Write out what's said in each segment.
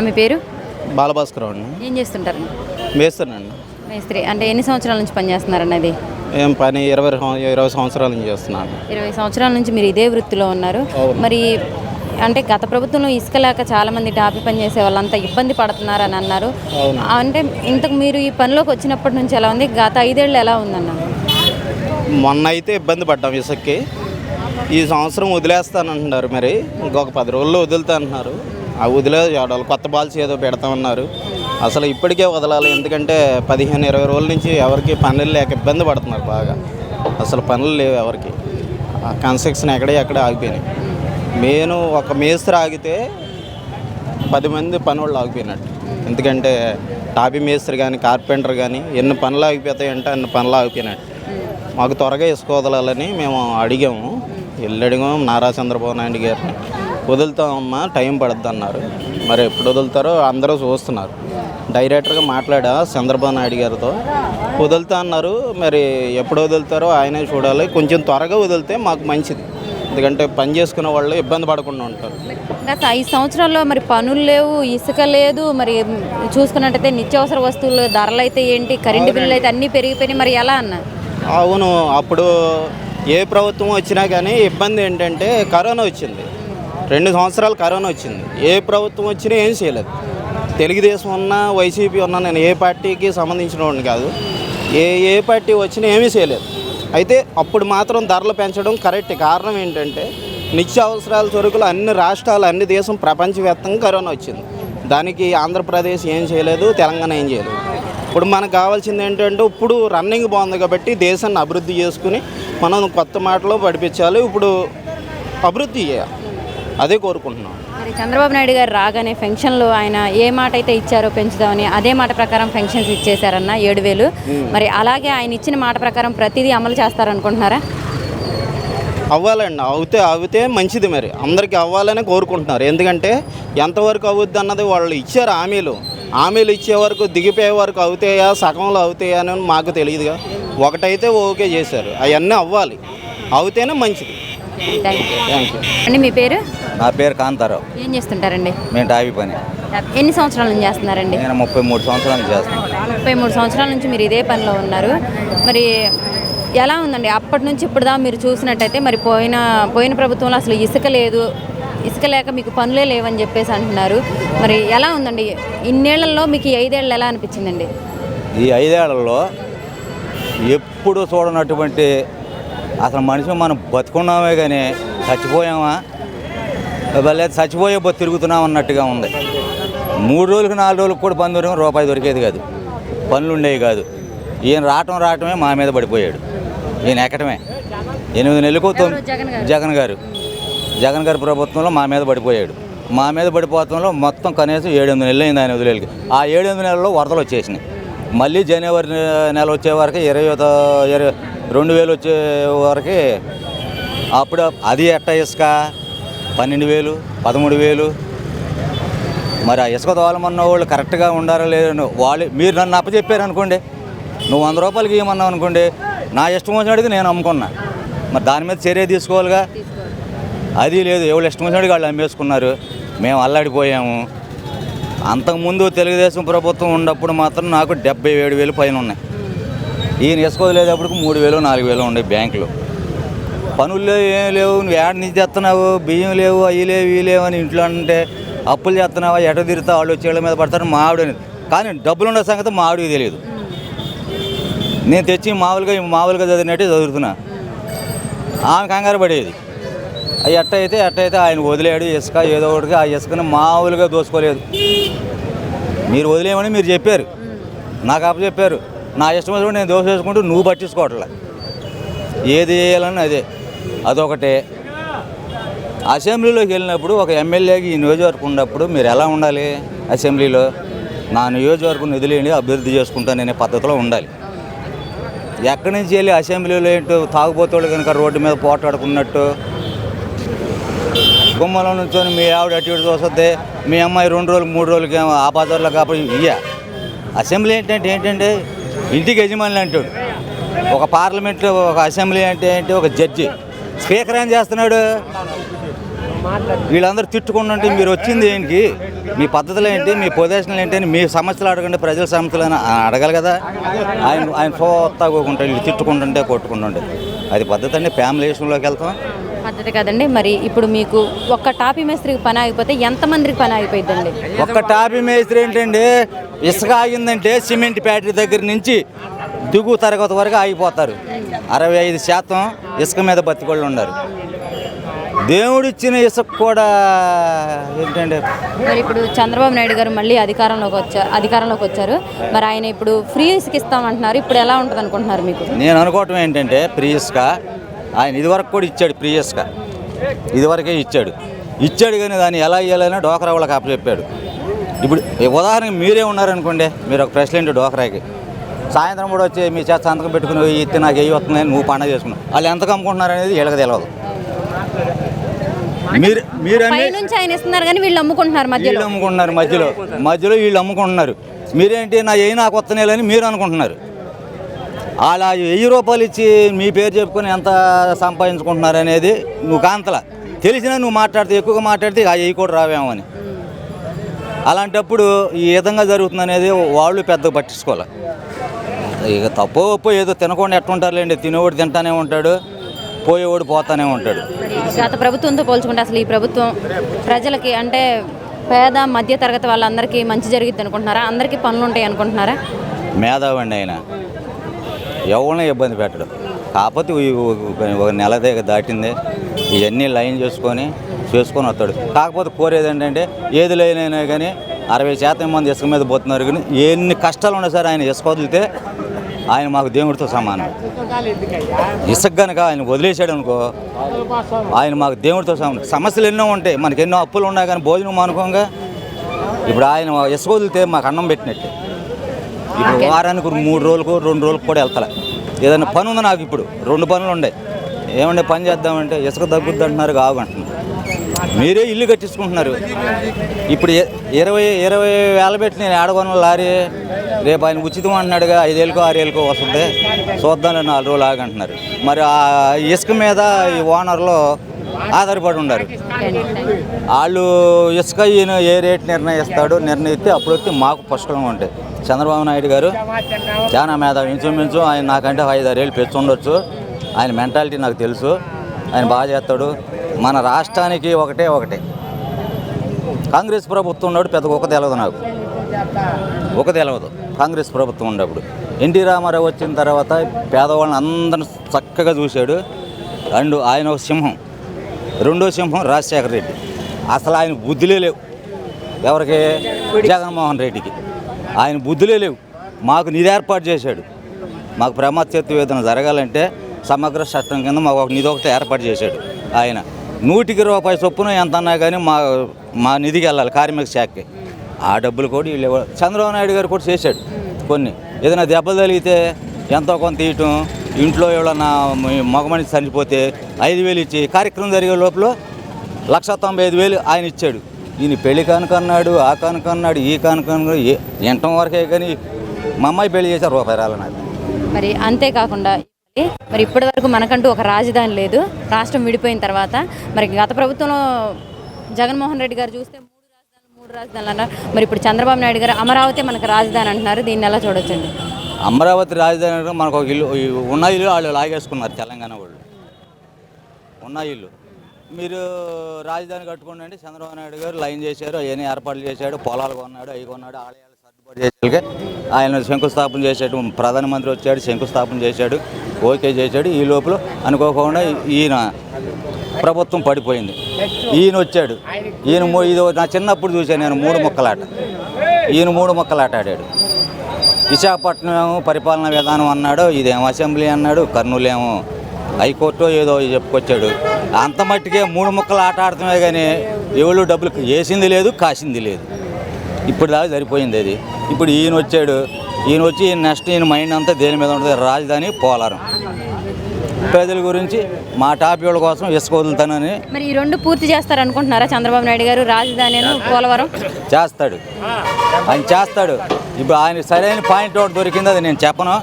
మీ పేరు? బాలభాస్కర్ అండి. ఏం చేస్తుంటారు? మేస్తానండి మేస్త్రి. అంటే ఎన్ని సంవత్సరాల నుంచి పనిచేస్తున్నారండి అది? ఏం పని ఇరవై ఇరవై సంవత్సరాల నుంచి చేస్తున్నాను. ఇరవై సంవత్సరాల నుంచి మీరు ఇదే వృత్తిలో ఉన్నారు. మరి అంటే గత ప్రభుత్వంలో ఇసుక లేక చాలా మంది టాపీ పని చేసే వాళ్ళంతా ఇబ్బంది పడుతున్నారు అని అన్నారు. అంటే ఇంతకు మీరు ఈ పనిలోకి వచ్చినప్పటి నుంచి ఎలా ఉంది? గత ఐదేళ్ళు ఎలా ఉందన్న? మొన్న అయితే ఇబ్బంది పడ్డాం ఇసుక్కి. ఈ సంవత్సరం వదిలేస్తానంటున్నారు మరి. ఇంకొక పది రోజుల్లో వదులుతా అంటున్నారు. ఆ వదిలేదు వాళ్ళు కొత్త బాల్స్ ఏదో పెడతా ఉన్నారు అసలు ఇప్పటికే వదలాలి. ఎందుకంటే పదిహేను ఇరవై రోజుల నుంచి ఎవరికి పనులు లేక ఇబ్బంది పడుతున్నారు బాగా. అసలు పనులు లేవు ఎవరికి. ఆ కన్స్ట్రక్షన్ ఎక్కడే ఎక్కడ ఆగిపోయినాయి. నేను ఒక మేస్త్రి ఆగితే పది మంది పనులు ఆగిపోయినట్టు. ఎందుకంటే టాపీ మేస్త్రి కానీ కార్పెంటర్ కానీ ఎన్ని పనులు ఆగిపోతాయంటే అన్ని పనులు ఆగిపోయినట్టు. మాకు త్వరగా ఇసుక వదలాలని మేము అడిగాము. వెళ్ళి అడిగాము. నారా చంద్రబాబు నాయుడు గారిని. వదులుతామమ్మా టైం పడుద్ది అన్నారు మరి ఎప్పుడు వదులుతారో అందరూ చూస్తున్నారు. డైరెక్టర్గా మాట్లాడా చంద్రబాబు నాయుడు గారితో. వదులుతా అన్నారు మరి ఎప్పుడు వదులుతారో ఆయనే చూడాలి. కొంచెం త్వరగా వదిలితే మాకు మంచిది. ఎందుకంటే పని చేసుకునే వాళ్ళు ఇబ్బంది పడకుండా ఉంటారు. గత ఐదు సంవత్సరాల్లో మరి పనులు లేవు ఇసుక లేదు మరి చూసుకున్నట్టయితే నిత్యావసర వస్తువులు ధరలు అయితే ఏంటి కరెంటు బిల్లులు అయితే అన్నీ పెరిగిపోయినాయి. మరి ఎలా అన్న? అవును అప్పుడు ఏ ప్రభుత్వం వచ్చినా కానీ ఇబ్బంది ఏంటంటే కరోనా వచ్చింది. రెండు సంవత్సరాలు కరోనా వచ్చింది. ఏ ప్రభుత్వం వచ్చినా ఏం చేయలేదు. తెలుగుదేశం ఉన్నా వైసీపీ ఉన్నా నేను ఏ పార్టీకి సంబంధించిన వాడిని కాదు. ఏ ఏ పార్టీ వచ్చినా ఏమీ చేయలేదు. అయితే అప్పుడు మాత్రం ధరలు పెంచడం కరెక్ట్ కారణం ఏంటంటే నిత్యావసరాల సరుకులు అన్ని రాష్ట్రాలు అన్ని దేశం ప్రపంచవ్యాప్తంగా కరోనా వచ్చింది. దానికి ఆంధ్రప్రదేశ్ ఏం చేయలేదు తెలంగాణ ఏం చేయలేదు. ఇప్పుడు మనకు కావాల్సింది ఏంటంటే ఇప్పుడు రన్నింగ్ బాగుంది కాబట్టి దేశాన్ని అభివృద్ధి చేసుకుని మనం కొత్త మాటలో పడిపించాలి. ఇప్పుడు అభివృద్ధి చేయాలి. అదే కోరుకుంటున్నాం. మరి చంద్రబాబు నాయుడు గారు రాగానే పెన్షన్లు ఆయన ఏ మాట అయితే ఇచ్చారో పెంచుదామని అదే మాట ప్రకారం పెన్షన్స్ ఇచ్చేశారన్న ఏడు వేలు మరి అలాగే ఆయన ఇచ్చిన మాట ప్రకారం ప్రతిదీ అమలు చేస్తారనుకుంటున్నారా? అవ్వాలండి. అవుతే అవుతే మంచిది మరి. అందరికీ అవ్వాలని కోరుకుంటున్నారు. ఎందుకంటే ఎంతవరకు అవుద్ది అన్నది వాళ్ళు ఇచ్చారు హామీలు. హామీలు ఇచ్చే వరకు దిగిపోయే వరకు అవుతాయా సగంలో అవుతాయా అని మాకు తెలియదుగా. ఒకటైతే ఓకే చేశారు. అవన్నీ అవ్వాలి. అవుతేనే మంచిది. థ్యాంక్ యూ అండి మీ పేరు? నా పేరు కాంతారావు. ఏం చేస్తుంటారండి? మేము టాపీ పని. ఎన్ని సంవత్సరాల నుంచి చేస్తున్నారండి? నేను ముప్పై మూడు సంవత్సరాల నుంచి చేస్తాను ముప్పై మూడు సంవత్సరాల నుంచి మీరు ఇదే పనిలో ఉన్నారు. మరి ఎలా ఉందండి? అప్పటి నుంచి ఇప్పుడు దా మీరు చూసినట్టయితే మరి పోయిన పోయిన ప్రభుత్వంలో అసలు ఇసుక లేదు. ఇసుక లేక మీకు పనులే లేవని చెప్పేసి అంటున్నారు. మరి ఎలా ఉందండి? ఇన్నేళ్ళలో మీకు ఈ ఐదేళ్ళు ఎలా అనిపించిందండి? ఈ ఐదేళ్ళలో ఎప్పుడు చూడనటువంటి అసలు మనిషి మనం బతుకున్నామే కానీ చచ్చిపోయామా? లేదా చచ్చిపోయే బతు తిరుగుతున్నాం అన్నట్టుగా ఉంది. మూడు రోజులకు నాలుగు రోజులకు కూడా పని దొరికిన రూపాయి దొరికేది కాదు. పనులు ఉండేవి కాదు. ఈయన రావటం రావటమే మా మీద పడిపోయాడు. ఈయన ఎక్కటమే? ఎనిమిది నెలలకు జగన్ గారు. జగన్ గారు. ప్రభుత్వంలో మా మీద పడిపోయాడు. మా మీద పడిపోవడంలో మొత్తం కనీసం ఏడు ఎనిమిది నెలలు అయింది ఆయన వదిలేకి ఆ ఏడు ఎనిమిది నెలల్లో వరదలు వచ్చేసినాయి. మళ్ళీ జనవరి నెల వచ్చే వరకు ఇరవై ఇరవై రెండు వేలు వచ్చే వరకు అప్పుడు అది ఎట్ట ఇసుక? పన్నెండు వేలు పదమూడు వేలు. మరి ఆ ఇసుక తోలమన్న వాళ్ళు కరెక్ట్గా ఉండారా లేదని వాళ్ళు మీరు నన్ను అప్పచెప్పారు అనుకోండి. నువ్వు వంద రూపాయలకి ఇవ్వమన్నావు అనుకోండి నా ఇష్టం వచ్చినట్టుగా నేను అమ్ముకున్నా. మరి దాని మీద చర్య తీసుకోవాలిగా? అది లేదు ఎవరు ఇష్టం వచ్చినట్టుగా వాళ్ళు అమ్మేసుకున్నారు. మేము అల్లాడిపోయాము. అంతకుముందు తెలుగుదేశం ప్రభుత్వం ఉన్నప్పుడు మాత్రం నాకు డెబ్బై ఏడు వేలు పైన ఉన్నాయి. ఈయన ఇసుక వదిలేటప్పటికి మూడు వేలు నాలుగు వేలు ఉండే బ్యాంకులో. పనులు ఏం లేవు నువ్వు ఏడ నుంచి తెస్తున్నావు? బియ్యం లేవు అవి లేవు ఇవి లేవు అని ఇంట్లో అంటే అప్పులు చేస్తున్నావా? ఎట తిరుగుతావు? వాళ్ళు వచ్చి మీద పడతారు మా అనేది. కానీ డబ్బులు ఉండే సంగతి మా ఆవిడకి తెలియదు. నేను తెచ్చి మామూలుగా మామూలుగా చదివినట్టే చదువుతున్నా. ఆమె కంగారు పడేది. అవి ఎట్ట అయితే ఎట్ట అయితే ఆయన వదిలేడు ఇసుక ఏదో ఒకటి ఆ ఇసుకని మామూలుగా దోసుకోలేదు. మీరు వదిలేయమని మీరు చెప్పారు. నాకు అప్పచెప్పారు నా ఇష్టం వచ్చినప్పుడు నేను దోశ వేసుకుంటూ నువ్వు పట్టించుకోవట్లే. ఏది చేయాలని అదే. అదొకటే. అసెంబ్లీలోకి వెళ్ళినప్పుడు ఒక ఎమ్మెల్యేకి ఈ నియోజకవర్గం ఉన్నప్పుడు మీరు ఎలా ఉండాలి? అసెంబ్లీలో నా నియోజకవర్గం నిధులేని అభివృద్ధి చేసుకుంటాననే పద్ధతిలో ఉండాలి. ఎక్కడి నుంచి వెళ్ళి అసెంబ్లీలో ఏంటో తాగుపోతాడు కనుక రోడ్డు మీద పోటాడుకున్నట్టు గుమ్మలో నుంచొని మీ ఆవిడ అటు ఇటు చూస్తుంది. మీ అమ్మాయి రెండు రోజులు మూడు రోజులకి ఆ బాధల్లో కాబట్టి ఇయ్య. అసెంబ్లీ ఏంటంటే ఏంటంటే ఇంటికి యజమానులు అంటాడు. ఒక పార్లమెంట్లో ఒక అసెంబ్లీ అంటే ఏంటి? ఒక జడ్జి. స్పీకర్ ఏం చేస్తున్నాడు? వీళ్ళందరూ తిట్టుకుంటుంటే మీరు వచ్చింది ఏంటి? మీ పద్ధతులు ఏంటి? మీ పొజిషన్లు ఏంటి అని మీ సమస్యలు అడగండి ప్రజల సమస్యలు అని అడగాలి కదా. ఆయన ఆయన సోత్తాకోకుంటాడు వీళ్ళు తిట్టుకుంటుంటే కొట్టుకుంటుంటే. అది పద్ధతి అండి. ఫ్యామిలీ విషయంలోకి వెళ్తాం. పద్ధతి కదండి. మరి ఇప్పుడు మీకు ఒక్క టాపీ మేస్త్రికి పని ఆగిపోతే ఎంతమందికి పని ఆగిపోయిందండి ఒక్క టాపీ మేస్త్రి ఏంటంటే ఇసుక ఆగిందంటే సిమెంట్ ఫ్యాక్టరీ దగ్గర నుంచి దిగు తరగతి వరకు ఆగిపోతారు. అరవై ఐదు శాతం ఇసుక మీద బతికోళ్ళు ఉన్నారు దేవుడిచ్చిన ఇసుక కూడా ఏంటంటే మరి ఇప్పుడు చంద్రబాబు నాయుడు గారు మళ్ళీ అధికారంలోకి వచ్చారు అధికారంలోకి వచ్చారు. మరి ఆయన ఇప్పుడు ఫ్రీ ఇసుక ఇస్తామంటున్నారు. ఇప్పుడు ఎలా ఉంటుంది అనుకుంటున్నారు మీకు? నేను అనుకోవటం ఏంటంటే ప్రియస్క ఆయన ఇదివరకు కూడా ఇచ్చాడు ప్రియస్క ఇదివరకే ఇచ్చాడు. ఇచ్చాడు కానీ దాన్ని ఎలా ఇవ్వాలని డోకరా వాళ్ళకి అప్పచెప్పాడు ఇప్పుడు ఉదాహరణకి మీరే ఉన్నారనుకోండి మీరు ఒక ప్రెసిడెంట్ డోకరాకి. సాయంత్రం కూడా వచ్చి మీ చేత సంతకం పెట్టుకుని ఇత్తి నాకు ఏ వస్తుందని నువ్వు పండగ చేసుకున్నావు. వాళ్ళు ఎంతకు అమ్ముకుంటున్నారు అనేది వీళ్ళకి తెలియదు మీరు మీరు ఆయన ఇస్తున్నారు కానీ వీళ్ళు అమ్ముకుంటున్నారు వీళ్ళు అమ్ముకుంటున్నారు మధ్యలో. మధ్యలో వీళ్ళు అమ్ముకుంటున్నారు. మీరేంటి నా ఏ నాకు వస్తున్నాయని మీరు అనుకుంటున్నారు. అలా వెయ్యి రూపాయలు ఇచ్చి మీ పేరు చెప్పుకొని ఎంత సంపాదించుకుంటున్నారు అనేది నువ్వు కాంతల. తెలిసినా నువ్వు మాట్లాడితే ఎక్కువగా మాట్లాడితే ఆ వెయ్యి కూడా రావేమో అని. అలాంటప్పుడు ఈ విధంగా జరుగుతుంది అనేది వాళ్ళు పెద్ద పట్టించుకోవాలి. ఇక తప్పో ఒప్పో ఏదో తినకుండా ఎట్టుంటారులేండి తినేవాడు తింటానే ఉంటాడు పోయేవాడు పోతానే ఉంటాడు. గత ప్రభుత్వంతో పోల్చుకుంటే అసలు ఈ ప్రభుత్వం ప్రజలకి అంటే పేద మధ్య తరగతి వాళ్ళందరికీ మంచి జరిగిద్ది అనుకుంటున్నారా? అందరికీ పనులు ఉంటాయి అనుకుంటున్నారా? మేధావండి ఆయన. ఎవరిని ఇబ్బంది పెట్టడు. కాకపోతే ఒక- నెల దగ్గర దాటింది. ఇవన్నీ లైన్ చేసుకొని చేసుకొని వస్తాడు. కాకపోతే కోరేది ఏంటంటే ఏది లేనైనా కానీ అరవై శాతం మంది ఇసుక మీద పోతున్నారు కానీ ఎన్ని కష్టాలు ఉన్నా సరే ఆయన ఇసుక వదిలితే ఆయన మాకు దేవుడితో సమానం. ఇసుక కనుక ఆయన వదిలేశాడు అనుకో ఆయన మాకు దేవుడితో సమానం. సమస్యలు ఎన్నో ఉంటాయి. మనకి ఎన్నో అప్పులు ఉన్నాయి కానీ భోజనం అనుకోగా ఇప్పుడు ఆయన ఇసుక వదిలితే మాకు అన్నం పెట్టినట్టే. ఇప్పుడు వారానికి మూడు రోజులకు రెండు రోజులకు కూడా వెళ్తా ఏదైనా పని ఉంది నాకు ఇప్పుడు? రెండు పనులు ఉండే. ఏమంటే పని చేద్దామంటే ఇసుక తగ్గుద్ది అంటున్నారు కావు అంటున్నారు. మీరే ఇల్లు కట్టించుకుంటున్నారు. ఇప్పుడు ఇరవై ఇరవై వేల పెట్టి నేను ఏడగొన లారీ రేపు ఆయన ఉచితం అంటున్నాడుగా ఐదేళ్ళకో ఆరేళ్ళకో వస్తుంది. చూద్దాం నాలుగు రోజులు ఆగంటున్నారు మరి ఆ ఇసుక మీద ఈ ఓనర్లు ఆధారపడి ఉన్నారు వాళ్ళు ఇసుక ఈయన ఏ రేట్ నిర్ణయిస్తాడో నిర్ణయిస్తే అప్పుడు వస్తే మాకు పుష్కలంగా ఉంటాయి చంద్రబాబు నాయుడు గారు చాలా మేధావి ఇంచుమించు ఆయన నాకంటే ఐదు ఏళ్ళు పెంచి ఉండొచ్చు. ఆయన మెంటాలిటీ నాకు తెలుసు. ఆయన బాగా చేస్తాడు. మన రాష్ట్రానికి ఒకటే ఒకటే. కాంగ్రెస్ ప్రభుత్వం ఉన్నాడు పెద్ద ఒక తెలవదు నాకు. ఒక తెలవదు. కాంగ్రెస్ ప్రభుత్వం ఉన్నప్పుడు. ఎన్టీ రామారావు వచ్చిన తర్వాత పేదవాళ్ళని అందరిని చక్కగా చూశాడు. అండ్ ఆయన ఒక సింహం. రెండో సింహం రాజశేఖర రెడ్డి. అసలు ఆయన బుద్ధిలే లేవు. ఎవరికి? జగన్మోహన్ రెడ్డికి. ఆయన బుద్ధులే లేవు. మాకు నిధి ఏర్పాటు చేశాడు. మాకు ప్రమాదశక్తి వేదన జరగాలంటే సమగ్ర చట్టం కింద మాకు ఒక నిధి ఒకటి ఏర్పాటు చేశాడు ఆయన. నూటికి రూపాయి చొప్పున ఎంత అన్నా కానీ మా మా నిధికి వెళ్ళాలి కార్మిక శాఖకి. ఆ డబ్బులు కూడా వీళ్ళు చంద్రబాబు నాయుడు గారు కూడా చేశాడు కొన్ని. ఏదైనా దెబ్బలు తగిలితే ఎంతో కొంత తీయటం ఇంట్లో ఎవడన్నా మగ మనిషి చనిపోతే ఐదు వేలు ఇచ్చి కార్యక్రమం జరిగే లోపల లక్ష తొంభై ఐదు వేలు ఆయన ఇచ్చాడు. ఈయన పెళ్ళి కానుకన్నాడు ఆ కానుకన్నాడు ఈ కానుకన్నాడు ఏ వరకే కానీ మా అమ్మాయి పెళ్ళి చేశారు రూపాయి రాలే నాకు. మరి అంతేకాకుండా మరి ఇప్పటి వరకు మనకంటూ ఒక రాజధాని లేదు. రాష్ట్రం విడిపోయిన తర్వాత మరి గత ప్రభుత్వంలో జగన్మోహన్ రెడ్డి గారు చూస్తే మూడు రాజధానులు మూడు రాజధానులు అన్నారు. మరి ఇప్పుడు చంద్రబాబు నాయుడు గారు అమరావతి మనకు రాజధాని అంటున్నారు. దీన్ని ఎలా చూడొచ్చండి? అమరావతి రాజధాని మనకు ఒక ఇల్లు ఉన్న ఇల్లు వాళ్ళు లాగేసుకున్నారు తెలంగాణ వాళ్ళు. ఉన్న ఇల్లు. మీరు రాజధాని కట్టుకోండి అంటే చంద్రబాబు నాయుడు గారు లైన్ చేశారు అవన్నీ ఏర్పాట్లు చేశాడు పొలాలు కొన్నాడు అవి కొన్నాడు ఆలయాలు సర్దుబాటు చేసాక ఆయన శంకుస్థాపన చేశాడు. ప్రధానమంత్రి వచ్చాడు శంకుస్థాపన చేశాడు ఓకే చేశాడు. ఈ లోపల అనుకోకుండా ఈయన ప్రభుత్వం పడిపోయింది. ఈయన వచ్చాడు. ఈయన ఇది నా చిన్నప్పుడు చూశాను నేను మూడు మొక్కలాట. ఈయన మూడు మొక్కలాట ఆడాడు. విశాఖపట్నం ఏమో పరిపాలనా విధానం అన్నాడు ఇదేమో అసెంబ్లీ అన్నాడు కర్నూలు ఏమో హైకోర్టు ఏదో చెప్పుకొచ్చాడు. అంత మట్టికే మూడు ముక్కలు ఆట ఆడటమే కానీ ఎవరు డబ్బులు వేసింది లేదు కాసింది లేదు. ఇప్పుడు దాకా సరిపోయింది అది. ఇప్పుడు ఈయన వచ్చాడు. ఈయన వచ్చి ఈయన నెక్స్ట్ ఈయన మైండ్ అంతా దేని మీద ఉంటుంది రాజధాని పోలారం. ప్రజల గురించి మా టాపిక్ కోసం ఇసుక వదులుతానని మరి ఈ రెండు పూర్తి చేస్తారు అనుకుంటున్నారా చంద్రబాబు నాయుడు గారు? రాజధాని పోలవరం? చేస్తాడు. ఆయన చేస్తాడు. ఇప్పుడు ఆయన సరైన పాయింట్ ఒకటి దొరికింది అది నేను చెప్పను.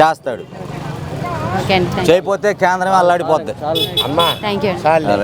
చేస్తాడు. చేయకపోతే కేంద్రం అల్లాడిపోద్ది. Thank you